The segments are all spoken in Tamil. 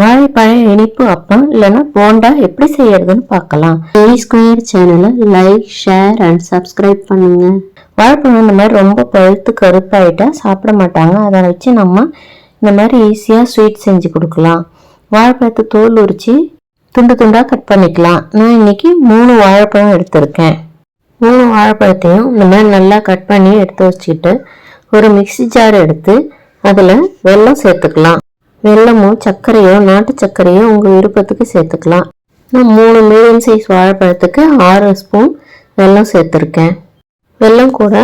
வாழைப்பழ இனிப்பு அப்பம் இல்லைன்னா போண்டா எப்படி செய்யறதுன்னு பார்க்கலாம். ஏ ஸ்கொயர் சேனலை லைக் ஷேர் அண்ட் சப்ஸ்கிரைப் பண்ணுங்க. வாழைப்பழம் இந்த மாதிரி ரொம்ப பழுத்து கருப்பாயிட்டா சாப்பிட மாட்டாங்க. அதை வச்சு நம்ம இந்த மாதிரி ஈஸியாக ஸ்வீட் செஞ்சு கொடுக்கலாம். வாழைப்பழத்தை தோல் உரிச்சு துண்டு துண்டாக கட் பண்ணிக்கலாம். நான் இன்னைக்கு மூணு வாழைப்பழம் எடுத்திருக்கேன். மூணு வாழைப்பழத்தையும் இந்த மாதிரி நல்லா கட் பண்ணி எடுத்து வச்சுக்கிட்டு ஒரு மிக்ஸி ஜார் எடுத்து அதில் வெல்லம் சேர்த்துக்கலாம். வெல்லமோ சர்க்கரையோ நாட்டு சர்க்கரையோ உங்கள் விருப்பத்துக்கு சேர்த்துக்கலாம். நான் மூணு மீடியம் சைஸ் வாழைப்பழத்துக்கு ஆறு ஸ்பூன் வெல்லம் சேர்த்துருக்கேன். வெல்லம் கூட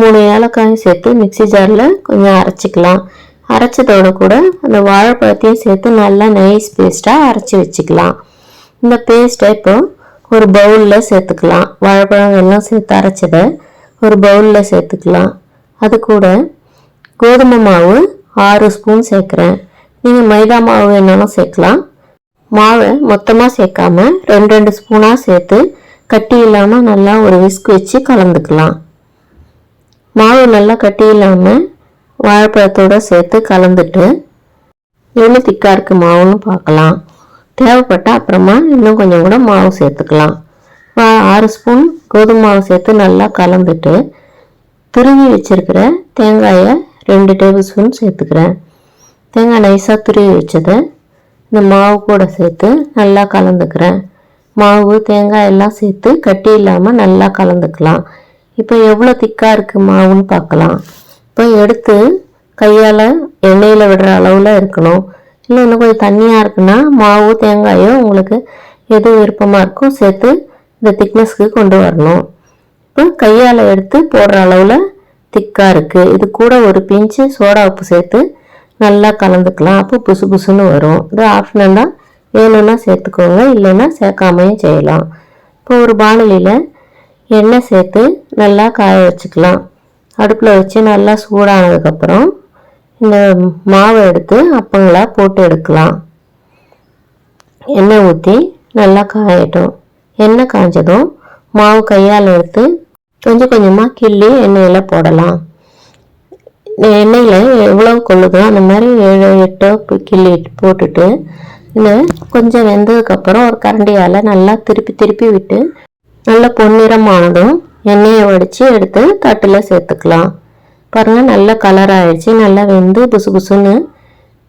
மூணு ஏலக்காயும் சேர்த்து மிக்ஸி ஜாரில் கொஞ்சம் அரைச்சிக்கலாம். அரைச்சதோட கூட அந்த வாழைப்பழத்தையும் சேர்த்து நல்லா நைஸ் பேஸ்ட்டாக அரைச்சி வச்சுக்கலாம். இந்த பேஸ்ட்டை இப்போ ஒரு பவுலில் சேர்த்துக்கலாம். வாழைப்பழம் வெல்லம் சேர்த்து அரைச்சதை ஒரு பவுலில் சேர்த்துக்கலாம். அது கூட கோதுமை மாவு ஆறு ஸ்பூன் சேர்க்குறேன். நீங்கள் மைதா மாவு வேணாலும் சேர்க்கலாம். மாவை மொத்தமாக சேர்க்காம ரெண்டு ரெண்டு ஸ்பூனாக சேர்த்து கட்டி இல்லாமல் நல்லா ஒரு விஸ்க் வச்சு கலந்துக்கலாம். மாவு நல்லா கட்டி இல்லாமல் வாழைப்பழத்தோட சேர்த்து கலந்துட்டு எவ்வளோ திக்காக இருக்குது மாவுன்னு பார்க்கலாம். தேவைப்பட்டால் அப்புறமா இன்னும் கொஞ்சம் கூட மாவு சேர்த்துக்கலாம். வா- ஆறு ஸ்பூன் கோதுமை மாவு சேர்த்து நல்லா கலந்துட்டு திருவி வச்சிருக்கிற தேங்காயை ரெண்டு டேபிள் ஸ்பூன் சேர்த்துக்கிறேன். தேங்காய் நைஸாக துருவி வச்சதை. இந்த மாவு கூட சேர்த்து நல்லா கலந்துக்கிறேன். மாவு தேங்காய் எல்லாம் சேர்த்து கட்டி இல்லாமல் நல்லா கலந்துக்கலாம். இப்போ எவ்வளோ திக்காக இருக்குது மாவுன்னு பார்க்கலாம். இப்போ எடுத்து கையால் எண்ணெயில் விடுற அளவில் இருக்கணும். இல்லை இன்னும் கொஞ்சம் தண்ணியாக இருக்குன்னா மாவு தேங்காயோ உங்களுக்கு எது விருப்பமாக இருக்கோ சேர்த்து இந்த திக்னஸ்க்கு கொண்டு வரணும். இப்போ கையால் எடுத்து போடுற அளவில் திக்காக இருக்குது இது கூட ஒரு பிஞ்சு சோடா உப்பு சேர்த்து நல்லா கலந்துக்கலாம். அப்போ புசு புசுன்னு வரும். இது ஆப்ஷனல் தான் வேணும்னா சேர்த்துக்கோங்க. இல்லைன்னா சேர்க்காமையும் செய்யலாம். இப்போ ஒரு பானலியில் எண்ணெய் சேர்த்து நல்லா காய வச்சுக்கலாம். அடுப்பில் வச்சு நல்லா சூடானதுக்கப்புறம் இந்த மாவை எடுத்து அப்பங்களாக போட்டு எடுக்கலாம். எண்ணெய் ஊற்றி நல்லா காயட்டும். எண்ணெய் காய்ஞ்சதும் மாவு கையால் எடுத்து கொஞ்சம் கொஞ்சமாக கிள்ளி எண்ணெயில் போடலாம். எண்ணெயில் எவ்வளோ கொள்ளுதோ அந்த மாதிரி ஏழு எட்டோ கிள்ளி போட்டுட்டு இது கொஞ்சம் வெந்ததுக்கப்புறம் ஒரு கரண்டியால் நல்லா திருப்பி திருப்பி விட்டு நல்லா பொன்னிறமானதும் எண்ணெயை வடித்து எடுத்து தட்டில் சேர்த்துக்கலாம். பாருங்கள் நல்லா கலர் ஆயிடுச்சு. நல்லா வெந்து புசு புசுன்னு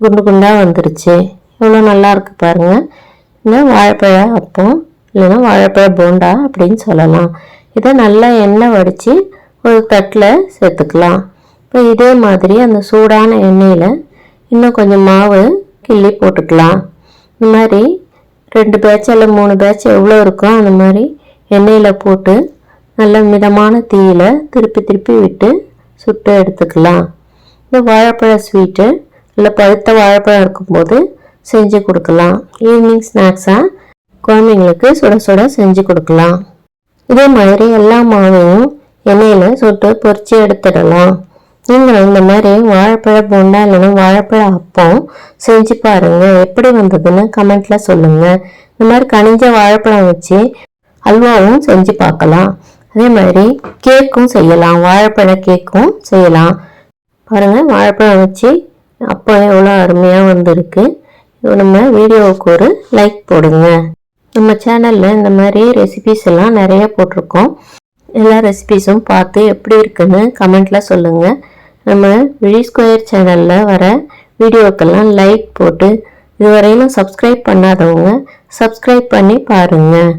குண்டு குண்டாக வந்துருச்சு. இவ்வளோ நல்லா இருக்கு பாருங்கள் இல்லை வாழைப்பழ அப்பம் இல்லைன்னா வாழைப்பழ போண்டா அப்படின்னு சொல்லலாம். இதை நல்லா எண்ணெய் வடித்து ஒரு தட்டில் சேர்த்துக்கலாம். இப்போ இதே மாதிரி அந்த சூடான எண்ணெயில் இன்னும் கொஞ்சம் மாவு கிள்ளி போட்டுக்கலாம். இந்த மாதிரி ரெண்டு பேட்ச் இல்லை மூணு பேட்ச் எவ்வளோ இருக்கோ அந்த மாதிரி எண்ணெயில் போட்டு நல்ல மிதமான தீயில் திருப்பி திருப்பி விட்டு சுட்டு எடுத்துக்கலாம். இந்த வாழைப்பழ ஸ்வீட்டு இல்லை பழுத்த வாழைப்பழம் இருக்கும்போது செஞ்சு கொடுக்கலாம். ஈவினிங் ஸ்நாக்ஸாக குழந்தைங்களுக்கு சுட சுட செஞ்சு கொடுக்கலாம். இதே மாதிரி எல்லா மாவையும் எண்ணெயில் சுட்டு பொரிச்சு எடுத்துடலாம். நீங்களும் இந்த மாதிரி வாழைப்பழ போண்டா இல்லைன்னா வாழைப்பழ அப்பம் செஞ்சு பாருங்க. எப்படி வந்ததுன்னு கமெண்ட்ல சொல்லுங்க. இந்த மாதிரி கனிஞ்ச வாழைப்பழம் வச்சு அல்வாவும் செஞ்சு பார்க்கலாம். அதே மாதிரி கேக்கும் செய்யலாம். வாழைப்பழ கேக்கும் செய்யலாம். பாருங்க வாழைப்பழம் வச்சு அப்போ எவ்வளோ அருமையாக வந்திருக்கு. நம்ம வீடியோவுக்கு ஒரு லைக் போடுங்க. நம்ம சேனலில் இந்த மாதிரி ரெசிபிஸ் எல்லாம் நிறைய போட்டிருக்கோம். எல்லா ரெசிபிஸும் பார்த்து எப்படி இருக்குன்னு கமெண்ட்டில் சொல்லுங்கள் நம்ம விழி ஸ்கொயர் சேனலில் வர வீடியோக்கெல்லாம் லைக் போட்டு இதுவரையிலும் சப்ஸ்கிரைப் பண்ணாதவங்க சப்ஸ்கிரைப் பண்ணி பாருங்கள்